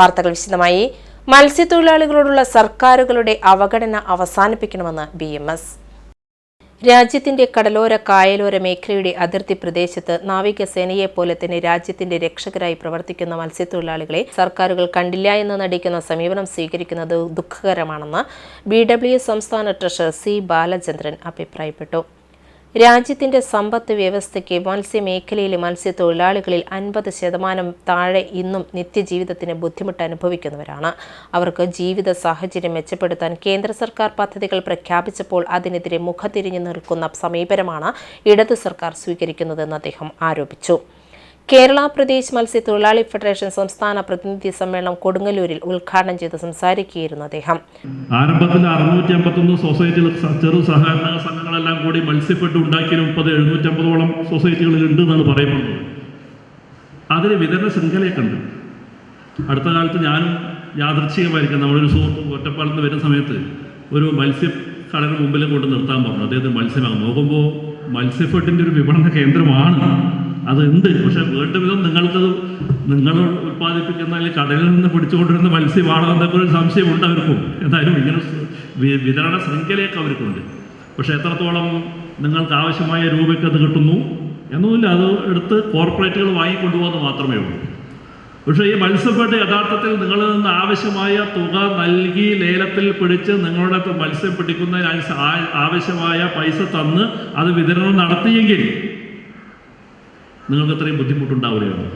വാർത്തകൾ വിശദമായി. മത്സ്യത്തൊഴിലാളികളോടുള്ള സർക്കാരുകളുടെ അവഗണന അവസാനിപ്പിക്കണമെന്ന് ബി എം എസ്. രാജ്യത്തിന്റെ കടലോര കായലോര മേഖലയുടെ അതിർത്തി പ്രദേശത്ത് നാവികസേനയെ പോലെ തന്നെ രാജ്യത്തിന്റെ രക്ഷകരായി പ്രവർത്തിക്കുന്ന മത്സ്യത്തൊഴിലാളികളെ സർക്കാരുകൾ കണ്ടില്ല എന്ന് നടിക്കുന്ന സമീപനം സ്വീകരിക്കുന്നത് ദുഃഖകരമാണെന്ന് ബി സംസ്ഥാന ട്രഷറർ സി ബാലചന്ദ്രൻ അഭിപ്രായപ്പെട്ടു. രാജ്യത്തിന്റെ സമ്പത്ത് വ്യവസ്ഥയ്ക്ക് മത്സ്യമേഖലയിലെ മത്സ്യത്തൊഴിലാളികളിൽ അൻപത് ശതമാനം താഴെ ഇന്നും നിത്യജീവിതത്തിന് ബുദ്ധിമുട്ട് അനുഭവിക്കുന്നവരാണ്. അവർക്ക് ജീവിത സാഹചര്യം മെച്ചപ്പെടുത്താൻ കേന്ദ്ര സർക്കാർ പദ്ധതികൾ പ്രഖ്യാപിച്ചപ്പോൾ അതിനെതിരെ മുഖതിരിഞ്ഞു നിൽക്കുന്ന സമീപനമാണ് ഇടതു സർക്കാർ സ്വീകരിക്കുന്നതെന്ന് അദ്ദേഹം ആരോപിച്ചു. കേരള പ്രദേശ് മത്സ്യത്തൊഴിലാളി ഫെഡറേഷൻ സംസ്ഥാന പ്രതിനിധി സമ്മേളനം കൊടുങ്ങല്ലൂരിൽ ഉദ്ഘാടനം ചെയ്ത് സംസാരിക്കുകയായിരുന്നു അദ്ദേഹം. ആരംഭത്തിൽ അറുന്നൂറ്റി അമ്പത്തൊന്ന് സൊസൈറ്റികൾ ചെറു സഹകരണ സംഘങ്ങളെല്ലാം കൂടി മത്സ്യപ്പെട്ട് ഉണ്ടാക്കിയ മുപ്പത് എഴുന്നൂറ്റമ്പതോളം സൊസൈറ്റികളിൽ ഉണ്ട് എന്നാണ് പറയപ്പെടുന്നത് അതിന് വിതരണ ശൃംഖലയൊക്കെ ഉണ്ട്. അടുത്ത കാലത്ത് ഞാനും യാദൃച്ഛികമായിരിക്കും. നമ്മളൊരു സുഹൃത്ത് ഒറ്റപ്പാലത്ത് നിന്ന് വരുന്ന സമയത്ത് ഒരു മത്സ്യക്കടന് മുമ്പിൽ കൊണ്ട് നിർത്താൻ പറഞ്ഞു. അദ്ദേഹത്തിന് മത്സ്യമാകും നോക്കുമ്പോൾ മത്സ്യഫെഡിന്റെ ഒരു വിപണന കേന്ദ്രമാണ്. അതുണ്ട്. പക്ഷെ വീണ്ടും നിങ്ങൾക്കത് നിങ്ങൾ ഉൽപ്പാദിപ്പിക്കുന്ന അല്ലെങ്കിൽ കടലിൽ നിന്ന് പിടിച്ചുകൊണ്ടിരുന്ന മത്സ്യമാണോ എന്നൊക്കെ ഒരു സംശയമുണ്ട് അവർക്കും. എന്തായാലും ഇങ്ങനെ വിതരണ ശൃംഖലയൊക്കെ അവർക്കുണ്ട്. പക്ഷെ എത്രത്തോളം നിങ്ങൾക്ക് ആവശ്യമായ രൂപയ്ക്ക് അത് കിട്ടുന്നു എന്നൊന്നുമില്ല. അത് എടുത്ത് കോർപ്പറേറ്റുകൾ വാങ്ങിക്കൊണ്ടുപോകുന്നത് മാത്രമേ ഉള്ളൂ. പക്ഷേ ഈ മത്സ്യപ്പെട്ട് യഥാർത്ഥത്തിൽ നിങ്ങളിൽ നിന്ന് ആവശ്യമായ തുക നൽകി ലേലത്തിൽ പിടിച്ച് നിങ്ങളുടെ മത്സ്യം പിടിക്കുന്നതിന് ആവശ്യമായ പൈസ തന്ന് അത് വിതരണം നടത്തിയെങ്കിൽ നിങ്ങൾക്ക് അത്രയും ബുദ്ധിമുട്ടുണ്ടാവുകയാണ്.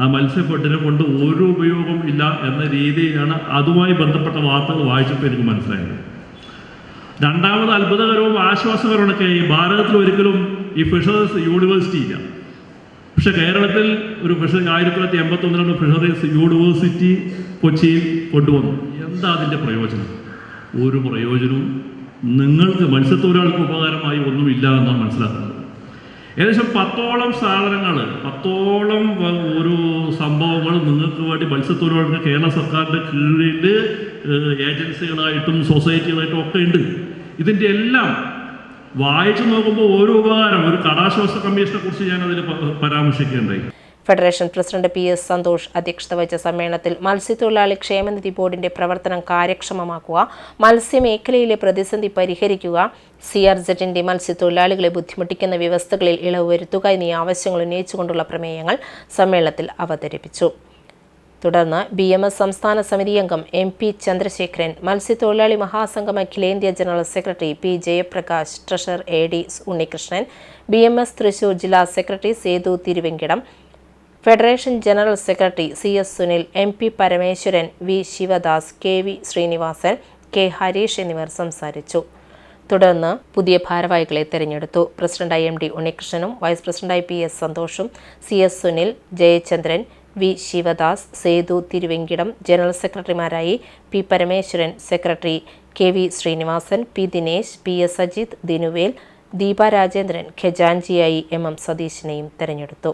ആ മത്സ്യപ്പെട്ടിന് കൊണ്ട് ഒരു ഉപയോഗം ഇല്ല എന്ന രീതിയിലാണ് അതുമായി ബന്ധപ്പെട്ട വാർത്തകൾ വായിച്ചപ്പോൾ എനിക്ക് മനസ്സിലായത്. രണ്ടാമത് അത്ഭുതകരവും ആശ്വാസകരമൊക്കെ ഈ ഭാരതത്തിൽ ഒരിക്കലും ഈ ഫിഷറീസ് യൂണിവേഴ്സിറ്റി ഇല്ല. പക്ഷെ കേരളത്തിൽ ഒരു ഫിഷറി ആയിരത്തി തൊള്ളായിരത്തി എൺപത്തി ഒന്നിലാണ് ഫിഷറീസ് യൂണിവേഴ്സിറ്റി കൊച്ചിയിൽ കൊണ്ടുവന്നു എന്താ അതിന്റെ പ്രയോജനം? ഒരു പ്രയോജനവും നിങ്ങൾക്ക് മത്സ്യത്തൊഴിലാളികൾക്ക് ഉപകാരമായി ഒന്നുമില്ല എന്നാണ് മനസ്സിലാക്കുന്നത്. ഏകദേശം പത്തോളം സാധനങ്ങൾ പത്തോളം ഒരു സംഭവങ്ങൾ നിങ്ങൾക്ക് വേണ്ടി മത്സ്യത്തൊഴിലാളികൾ കേരള സർക്കാരിന്റെ കീഴിൽ ഏജൻസികളായിട്ടും സൊസൈറ്റികളായിട്ടും ഒക്കെ ഉണ്ട്. ഇതിന്റെ എല്ലാം വായിച്ചു നോക്കുമ്പോൾ ഓരോ ഉപകാരം ഒരു കടാശ്വാസ കമ്മീഷനെ കുറിച്ച് ഞാൻ അതിൽ പരാമർശിക്കേണ്ടായി federation president P S Santhosh അധ്യക്ഷത വഹിച്ച സമ്മേളനത്തിൽ മത്സ്യത്തൊഴിലാളി ക്ഷേമനിധി ബോർഡിന്റെ പ്രവർത്തനം കാര്യക്ഷമമാക്കുക മത്സ്യമേഖലയിലെ പ്രതിസന്ധി പരിഹരിക്കുക സി ആർ ജെറ്റിന്റെ മത്സ്യത്തൊഴിലാളികളെ ബുദ്ധിമുട്ടിക്കുന്ന വ്യവസ്ഥകളിൽ ഇളവ് വരുത്തുക എന്നീ ആവശ്യങ്ങൾ ഉന്നയിച്ചുകൊണ്ടുള്ള പ്രമേയങ്ങൾ സമ്മേളനത്തിൽ അവതരിപ്പിച്ചു. തുടർന്ന് ബി എം എസ് സംസ്ഥാന സമിതി അംഗം എം പി ചന്ദ്രശേഖരൻ മത്സ്യത്തൊഴിലാളി മഹാസംഘം അഖിലേന്ത്യാ general secretary P Jayaprakash treasurer A D Unnikrishnan B M S Thrissur ജില്ലാ secretary Sethu Thiruvenkidam federation general secretary C S Sunil M P Parameswaran V Sivadas K V Srinivasan K Harish എന്നിവർ സംസാരിച്ചു. തുടർന്ന് പുതിയ ഭാരവാഹികളെ തെരഞ്ഞെടുത്തു. പ്രസിഡന്റായി M D ഉണ്ണികൃഷ്ണനും vice പ്രസിഡന്റായി P S സന്തോഷും C S Sunil Jayachandran V Sivadas Sethu Thiruvenkidam general സെക്രട്ടറിമാരായി P Parameswaran secretary K V Srinivasan P Dinesh P S Ajith Dinuvel Deepa Rajendran ഖജാൻജിയായി M M സതീശിനെയും തെരഞ്ഞെടുത്തു.